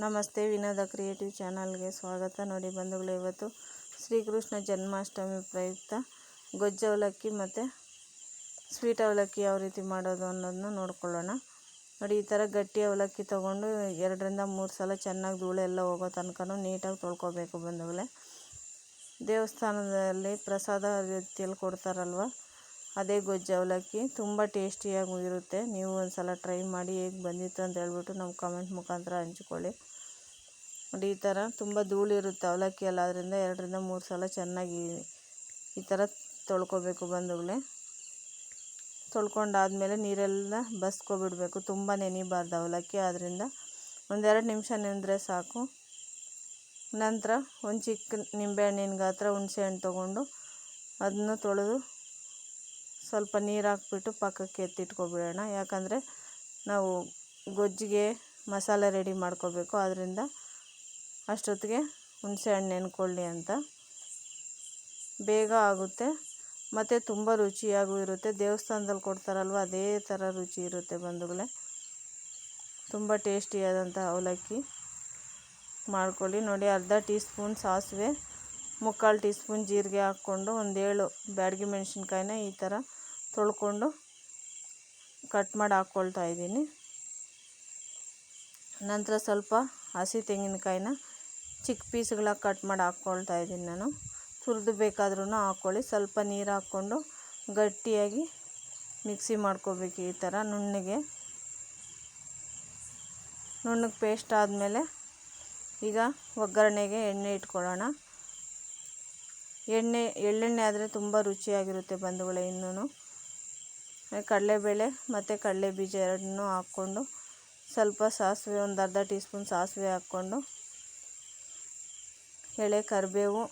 ನಮಸ್ತೆ ವಿನೋದ ಕ್ರಿಯೇಟಿವ್ ಚಾನಲ್ಗೆ ಸ್ವಾಗತ. ನೋಡಿ ಬಂಧುಗಳು, ಇವತ್ತು ಶ್ರೀಕೃಷ್ಣ ಜನ್ಮಾಷ್ಟಮಿ ಪ್ರಯುಕ್ತ. ಗೊಜ್ಜು ಅವಲಕ್ಕಿ ಮತ್ತು ಸ್ವೀಟ್ ಅವಲಕ್ಕಿ ಯಾವ ರೀತಿ ಮಾಡೋದು ಅನ್ನೋದನ್ನ ನೋಡ್ಕೊಳ್ಳೋಣ. ನೋಡಿ, ಈ ಥರ ಗಟ್ಟಿ ಅವಲಕ್ಕಿ ತೊಗೊಂಡು ಎರಡರಿಂದ ಮೂರು ಸಲ ಚೆನ್ನಾಗಿ ಧೂಳೆಲ್ಲ ಹೋಗೋ ತನಕ ನೀಟಾಗಿ ತೊಳ್ಕೊಬೇಕು ಬಂಧುಗಳೇ. ದೇವಸ್ಥಾನದಲ್ಲಿ ಪ್ರಸಾದ ರೀತಿಯಲ್ಲಿ ಕೊಡ್ತಾರಲ್ವ? ಅದೇ ಗೊಜ್ಜು ಅವಲಕ್ಕಿ ತುಂಬ ಟೇಸ್ಟಿಯಾಗೂ ಇರುತ್ತೆ. ನೀವು ಒಂದು ಸಲ ಟ್ರೈ ಮಾಡಿ ಹೇಗೆ ಬಂದಿತ್ತು ಅಂತ ಹೇಳ್ಬಿಟ್ಟು ನಮ್ಮ ಕಮೆಂಟ್ ಮುಖಾಂತರ ಹಂಚ್ಕೊಳ್ಳಿ. ನೋಡಿ, ಈ ಥರ ತುಂಬ ಧೂಳಿರುತ್ತೆ ಅವಲಕ್ಕಿ ಎಲ್ಲ. ಅದರಿಂದ ಎರಡರಿಂದ ಮೂರು ಸಲ ಚೆನ್ನಾಗಿ ಈ ಥರ ತೊಳ್ಕೊಬೇಕು ಬಂಧುಗಳೇ ತೊಳ್ಕೊಂಡಾದಮೇಲೆ ನೀರೆಲ್ಲ ಬಸ್ಕೊಬಿಡಬೇಕು. ತುಂಬ ನೆನಿಬಾರ್ದು ಅವಲಕ್ಕಿ. ಆದ್ದರಿಂದ ಒಂದೆರಡು ನಿಮಿಷ ನೆನೆದ್ರೆ ಸಾಕು. ನಂತರ ಒಂದು ಚಿಕ್ಕ ನಿಂಬೆಹಣ್ಣಿನ ಗಾತ್ರ ಹುಣಸೆಹಣ್ಣು ತೊಗೊಂಡು ಅದನ್ನು ತೊಳೆದು ಸ್ವಲ್ಪ ನೀರು ಹಾಕ್ಬಿಟ್ಟು ಪಕ್ಕಕ್ಕೆ ಎತ್ತಿಟ್ಕೊಬಿಡೋಣ. ಯಾಕಂದರೆ ನಾವು ಗೊಜ್ಜಿಗೆ ಮಸಾಲೆ ರೆಡಿ ಮಾಡ್ಕೋಬೇಕು. ಆದ್ದರಿಂದ ಅಷ್ಟೊತ್ತಿಗೆ ಹುಣಸೆ ಹಣ್ಣು ನೆನ್ಕೊಳ್ಳಿ ಅಂತ. ಬೇಗ ಆಗುತ್ತೆ. ಮತ್ತು ತುಂಬ ರುಚಿಯಾಗೂ ಇರುತ್ತೆ. ದೇವಸ್ಥಾನದಲ್ಲಿ ಕೊಡ್ತಾರಲ್ವ, ಅದೇ ಥರ ರುಚಿ ಇರುತ್ತೆ ಬಂಧುಗಳೇ. ತುಂಬ ಟೇಸ್ಟಿಯಾದಂಥ ಅವಲಕ್ಕಿ. ಮಾಡ್ಕೊಳ್ಳಿ. ನೋಡಿ, ಅರ್ಧ ಟೀ ಸ್ಪೂನ್ ಸಾಸಿವೆ. ಮುಕ್ಕಾಲು ಟೀ ಸ್ಪೂನ್ ಜೀರಿಗೆ ಹಾಕ್ಕೊಂಡು ಒಂದೇಳು ಬ್ಯಾಡಗಿ ಮೆಣಸಿನ್ಕಾಯಿನ ಈ ಥರ ತೊಳ್ಕೊಂಡು ಕಟ್ ಮಾಡಿ ಹಾಕ್ಕೊಳ್ತಾ ಇದ್ದೀನಿ. ನಂತರ ಸ್ವಲ್ಪ ಹಸಿ ತೆಂಗಿನಕಾಯಿನ ಚಿಕ್ಕ ಪೀಸ್ಗಳಾಗಿ ಕಟ್ ಮಾಡಿ ಹಾಕ್ಕೊಳ್ತಾ ಇದ್ದೀನಿ ನಾನು. ತುರಿದು ಬೇಕಾದ್ರೂ ಹಾಕ್ಕೊಳ್ಳಿ. ಸ್ವಲ್ಪ ನೀರು ಹಾಕ್ಕೊಂಡು ಗಟ್ಟಿಯಾಗಿ ಮಿಕ್ಸಿ ಮಾಡ್ಕೋಬೇಕು ಈ ಥರ ನುಣ್ಣಗೆ. ನುಣ್ಣಗೆ ಪೇಸ್ಟ್ ಆದಮೇಲೆ ಈಗ ಒಗ್ಗರಣೆಗೆ ಎಣ್ಣೆ ಇಟ್ಕೊಳ್ಳೋಣ. ಎಣ್ಣೆ, ಎಳ್ಳೆಣ್ಣೆ ಆದರೆ ತುಂಬ ರುಚಿಯಾಗಿರುತ್ತೆ ಬಂಧುಗಳೇ ಇನ್ನೂ ಕಡಲೆಬೇಳೆ ಮತ್ತು ಕಡಲೆ ಬೀಜ ಎರಡನ್ನೂ ಹಾಕ್ಕೊಂಡು ಸ್ವಲ್ಪ ಸಾಸಿವೆ, ಒಂದು ಅರ್ಧ ಟೀ ಸ್ಪೂನ್ ಸಾಸಿವೆ ಹಾಕ್ಕೊಂಡು ಎಳೆ, ಕರಿಬೇವು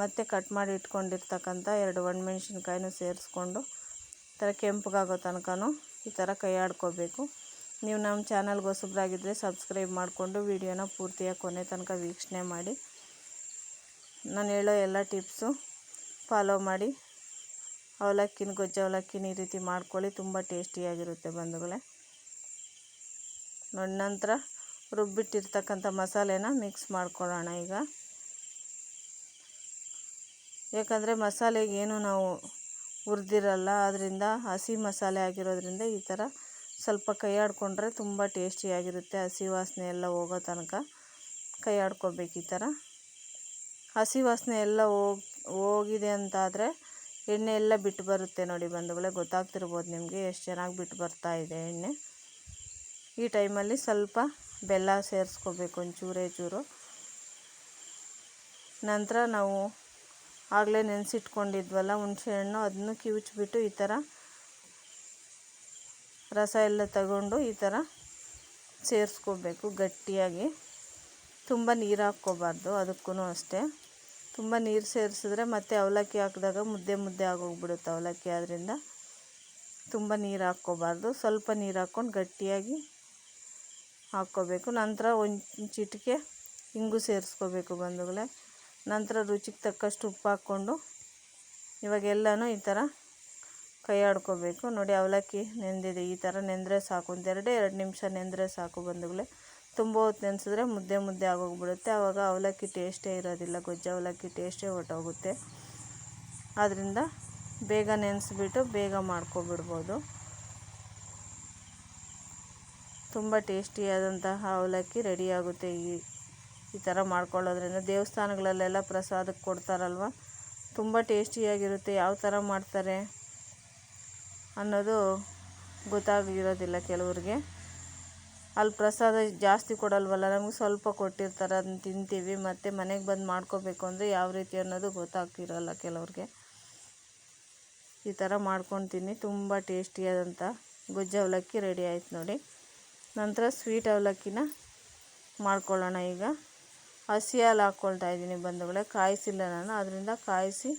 ಮತ್ತು ಕಟ್ ಮಾಡಿ ಇಟ್ಕೊಂಡಿರ್ತಕ್ಕಂಥ ಎರಡು ಒಣಮೆಣ್ಸಿನ್ಕಾಯಿನೂ ಸೇರಿಸ್ಕೊಂಡು ಈ ಥರ ಕೆಂಪಗಾಗೋ ತನಕನೂ ಈ ಥರ ಕೈ ಆಡ್ಕೋಬೇಕು ನೀವು ನಮ್ಮ ಚಾನಲ್ಗೆ ಹೊಸಬ್ರಾಗಿದ್ದರೆ ಸಬ್ಸ್ಕ್ರೈಬ್ ಮಾಡಿಕೊಂಡು ವಿಡಿಯೋನ ಪೂರ್ತಿಯಾಗಿ ಕೊನೆ ತನಕ ವೀಕ್ಷಣೆ ಮಾಡಿ. ನಾನು ಹೇಳೋ ಎಲ್ಲ ಟಿಪ್ಸು ಫಾಲೋ ಮಾಡಿ. ಅವಲಕ್ಕಿನ, ಗೊಜ್ಜು ಅವಲಕ್ಕಿನ ಈ ರೀತಿ ಮಾಡ್ಕೊಳ್ಳಿ, ತುಂಬ ಟೇಸ್ಟಿಯಾಗಿರುತ್ತೆ ಬಂಧುಗಳೇ. ನೋಡಿ, ನಂತರ ರುಬ್ಬಿಟ್ಟಿರ್ತಕ್ಕಂಥ ಮಸಾಲೆನ ಮಿಕ್ಸ್ ಮಾಡ್ಕೊಳ್ಳೋಣ ಈಗ. ಯಾಕಂದರೆ ಮಸಾಲೆಗೆ ಏನು ನಾವು ಹುರಿದಿರಲ್ಲ ಅದರಿಂದ ಹಸಿ ಮಸಾಲೆ ಆಗಿರೋದ್ರಿಂದ ಈ ಥರ ಸ್ವಲ್ಪ ಕೈ ಆಡಿಕೊಂಡ್ರೆ ತುಂಬ ಟೇಸ್ಟಿಯಾಗಿರುತ್ತೆ, ಹಸಿ ವಾಸನೆ ಎಲ್ಲ ಹೋಗೋ ತನಕ ಕೈ ಆಡ್ಕೋಬೇಕು ಈ ಥರ. ಹಸಿ ವಾಸನೆ ಎಲ್ಲ ಹೋಗಿ, ಹೋಗಿದೆ ಅಂತಾದರೆ ಎಣ್ಣೆ ಎಲ್ಲ ಬಿಟ್ಟು ಬರುತ್ತೆ ನೋಡಿ ಬಂಧುಗಳೇ, ಗೊತ್ತಾಗ್ತಿರ್ಬೋದು ನಿಮಗೆ ಎಷ್ಟು ಚೆನ್ನಾಗಿ ಬಿಟ್ಟು ಬರ್ತಾ ಇದೆ ಎಣ್ಣೆ. ಈ ಟೈಮಲ್ಲಿ ಸ್ವಲ್ಪ ಬೆಲ್ಲ ಸೇರಿಸ್ಕೋಬೇಕು ಒಂಚೂರೇ ಚೂರು. ನಂತರ ನಾವು ಆಗಲೇ ನೆನೆಸಿಟ್ಕೊಂಡಿದ್ವಲ್ಲ ಹುಣಸೆಹಣ್ಣು ಅದನ್ನು ಕಿವುಚ್ಬಿಟ್ಟು ಈ ಥರ ರಸ ಎಲ್ಲ ತಗೊಂಡು ಈ ಥರ ಸೇರಿಸ್ಕೋಬೇಕು ಗಟ್ಟಿಯಾಗಿ. ತುಂಬ ನೀರು ಹಾಕ್ಕೋಬಾರ್ದು ಅದಕ್ಕೂ ಅಷ್ಟೇ. ತುಂಬ ನೀರು ಸೇರಿಸಿದ್ರೆ ಮತ್ತೆ ಅವಲಕ್ಕಿ ಹಾಕಿದಾಗ ಮುದ್ದೆ ಮುದ್ದೆ ಆಗೋಗ್ಬಿಡುತ್ತೆ ಅವಲಕ್ಕಿ. ಆದ್ದರಿಂದ ತುಂಬ ನೀರು ಹಾಕ್ಕೋಬಾರ್ದು. ಸ್ವಲ್ಪ ನೀರು ಹಾಕ್ಕೊಂಡು ಗಟ್ಟಿಯಾಗಿ ಹಾಕ್ಕೋಬೇಕು. ನಂತರ ಒಂದು ಚಿಟಿಕೆ ಹಿಂಗು ಸೇರಿಸ್ಕೋಬೇಕು ಬಂಧುಗಳೇ. ನಂತರ ರುಚಿಗೆ ತಕ್ಕಷ್ಟು ಉಪ್ಪು ಹಾಕ್ಕೊಂಡು ಇವಾಗೆಲ್ಲನೂ ಈ ಥರ ಕೈ ಆಡ್ಕೋಬೇಕು ನೋಡಿ ಅವಲಕ್ಕಿ ನೆಂದಿದೆ. ಈ ಥರ ನೆಂದರೆ ಸಾಕು. ಒಂದೆರಡೇ, ಎರಡು ನಿಮಿಷ ನೆಂದರೆ ಸಾಕು ಬಂಧುಗಳೇ. ತುಂಬ ಹೊತ್ತು ನೆನೆಸಿದ್ರೆ ಮುದ್ದೆ ಮುದ್ದೆ ಆಗೋಗ್ಬಿಡುತ್ತೆ. ಆವಾಗ ಅವಲಕ್ಕಿ ಟೇಸ್ಟೇ ಇರೋದಿಲ್ಲ. ಗೊಜ್ಜು ಅವಲಕ್ಕಿ ಟೇಸ್ಟೇ ಹೊರ್ಟೋಗುತ್ತೆ. ಆದ್ದರಿಂದ ಬೇಗ ನೆನೆಸ್ಬಿಟ್ಟು ಬೇಗ ಮಾಡ್ಕೊಬಿಡ್ಬೋದು. ತುಂಬ ಟೇಸ್ಟಿಯಾದಂತಹ ಅವಲಕ್ಕಿ ರೆಡಿಯಾಗುತ್ತೆ. ಈ ಈ ಥರ ಮಾಡ್ಕೊಳ್ಳೋದ್ರಿಂದ ದೇವಸ್ಥಾನಗಳಲ್ಲೆಲ್ಲ ಪ್ರಸಾದಕ್ಕೆ ಕೊಡ್ತಾರಲ್ವ? ತುಂಬ ಟೇಸ್ಟಿಯಾಗಿರುತ್ತೆ. ಯಾವ ಥರ ಮಾಡ್ತಾರೆ ಅನ್ನೋದು ಗೊತ್ತಾಗಿರೋದಿಲ್ಲ ಕೆಲವ್ರಿಗೆ. ಅಲ್ಲಿ ಪ್ರಸಾದ ಜಾಸ್ತಿ ಕೊಡಲ್ವಲ್ಲ? ನಮಗೆ ಸ್ವಲ್ಪ ಕೊಟ್ಟಿರ್ತಾರೆ, ಅದನ್ನ ತಿಂತೀವಿ, ಮತ್ತು ಮನೆಗೆ ಬಂದು ಮಾಡ್ಕೋಬೇಕು ಅಂದರೆ ಯಾವ ರೀತಿ ಅನ್ನೋದು ಗೊತ್ತಾಗ್ತಿರಲ್ಲ ಕೆಲವ್ರಿಗೆ. ಈ ಥರ ಮಾಡ್ಕೊಂಡು ತಿನ್ನಿ ತುಂಬ ಟೇಸ್ಟಿಯಾದಂಥ ಗೊಜ್ಜು ಅವಲಕ್ಕಿ ರೆಡಿ ಆಯ್ತು ನೋಡಿ. ನಂತರ ಸ್ವೀಟ್ ಅವಲಕ್ಕಿನ ಮಾಡ್ಕೊಳ್ಳೋಣ ಈಗ. ಹಸಿ ಹಾಲು ಹಾಕ್ಕೊಳ್ತಾ ಇದ್ದೀನಿ ಬಂಧುಗಳೇ ಕಾಯಿಸಿಲ್ಲ ನಾನು ಅದರಿಂದ ಕಾಯಿಸಿ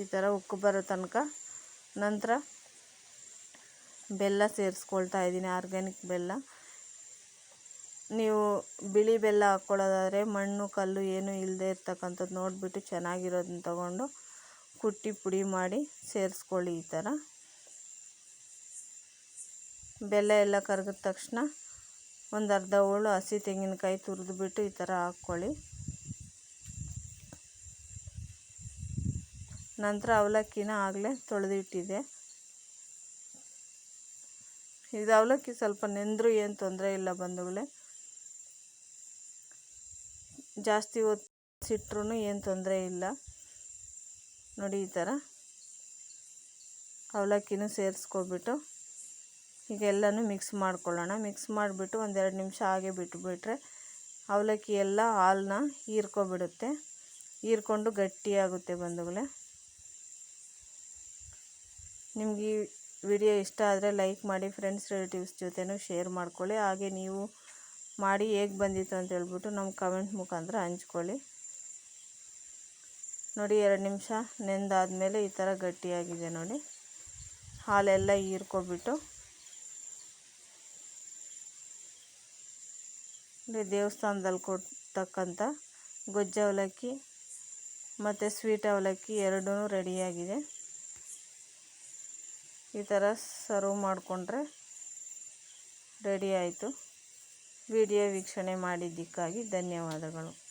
ಈ ಥರ ಉಕ್ಕು ಬರೋ ತನಕ ನಂತರ ಬೆಲ್ಲ ಸೇರಿಸ್ಕೊಳ್ತಾ ಇದ್ದೀನಿ ಆರ್ಗ್ಯಾನಿಕ್ ಬೆಲ್ಲ. ನೀವು ಬಿಳಿ ಬೆಲ್ಲ ಹಾಕ್ಕೊಳ್ಳೋದಾದರೆ ಮಣ್ಣು, ಕಲ್ಲು ಏನೂ ಇಲ್ಲದೆ ಇರ್ತಕ್ಕಂಥದ್ದು ನೋಡಿಬಿಟ್ಟು ಚೆನ್ನಾಗಿರೋದನ್ನ ತಗೊಂಡು ಕುಟ್ಟಿ ಪುಡಿ ಮಾಡಿ ಸೇರಿಸ್ಕೊಳ್ಳಿ ಈ ಥರ. ಬೆಲ್ಲ ಎಲ್ಲ ಕರಗಿದ ತಕ್ಷಣ ಒಂದು ಅರ್ಧ ಹೋಳು ಹಸಿ ತೆಂಗಿನಕಾಯಿ ತುರಿದ್ಬಿಟ್ಟು ಈ ಥರ ಹಾಕ್ಕೊಳ್ಳಿ. ನಂತರ ಅವಲಕ್ಕಿನ ಆಗಲೇ ತೊಳೆದಿಟ್ಟಿದೆ ಇದು ಅವಲಕ್ಕಿ ಸ್ವಲ್ಪ ನೆಂದರೂ ಏನು ತೊಂದರೆ ಇಲ್ಲ ಬಂಧುಗಳೇ. ಜಾಸ್ತಿ ಹೊತ್ತಿಟ್ರೂ ಏನು ತೊಂದರೆ ಇಲ್ಲ. ನೋಡಿ ಈ ಥರ. ಅವಲಕ್ಕಿನೂ ಸೇರಿಸ್ಕೊಬಿಟ್ಟು ಈಗ ಎಲ್ಲನೂ ಮಿಕ್ಸ್ ಮಾಡ್ಕೊಳ್ಳೋಣ. ಮಿಕ್ಸ್ ಮಾಡಿಬಿಟ್ಟು ಒಂದೆರಡು ನಿಮಿಷ ಹಾಗೆ ಬಿಟ್ಟುಬಿಟ್ರೆ ಅವಲಕ್ಕಿ ಎಲ್ಲ ಹಾಲನ್ನ ಹೀರ್ಕೊಬಿಡುತ್ತೆ. ಹೀರ್ಕೊಂಡು ಗಟ್ಟಿಯಾಗುತ್ತೆ ಬಂಧುಗಳೇ. ನಿಮಗೆ ವಿಡಿಯೋ ಇಷ್ಟ ಆದರೆ ಲೈಕ್ ಮಾಡಿ ಫ್ರೆಂಡ್ಸ್ ರಿಲೇಟಿವ್ಸ್ ಜೊತೆನೂ ಶೇರ್ ಮಾಡ್ಕೊಳ್ಳಿ. ಹಾಗೆ ನೀವು ಮಾಡಿ ಹೇಗೆ ಬಂದಿತ್ತು ಅಂತ ಹೇಳ್ಬಿಟ್ಟು ನಮ್ಮ ಕಮೆಂಟ್ ಮುಖಾಂತರ ಹಂಚ್ಕೊಳ್ಳಿ. ನೋಡಿ ಎರಡು ನಿಮಿಷ ನೆಂದಾದಮೇಲೆ ಈ ಥರ ಗಟ್ಟಿಯಾಗಿದೆ ನೋಡಿ. ಹಾಲೆಲ್ಲ ಹೀರ್ಕೊಬಿಟ್ಟು. ದೇವಸ್ಥಾನದಲ್ಲಿ ಕೊಡ್ತಕ್ಕಂಥ ಗೊಜ್ಜು ಅವಲಕ್ಕಿ ಮತ್ತು ಸ್ವೀಟ್ ಅವಲಕ್ಕಿ ಎರಡೂ ರೆಡಿಯಾಗಿದೆ ಈ ಥರ ಸರ್ವ್ ಮಾಡಿಕೊಂಡ್ರೆ ರೆಡಿ ಆಯಿತು. ವಿಡಿಯೋ ವೀಕ್ಷಣೆ ಮಾಡಿದ್ದಕ್ಕಾಗಿ ಧನ್ಯವಾದಗಳು.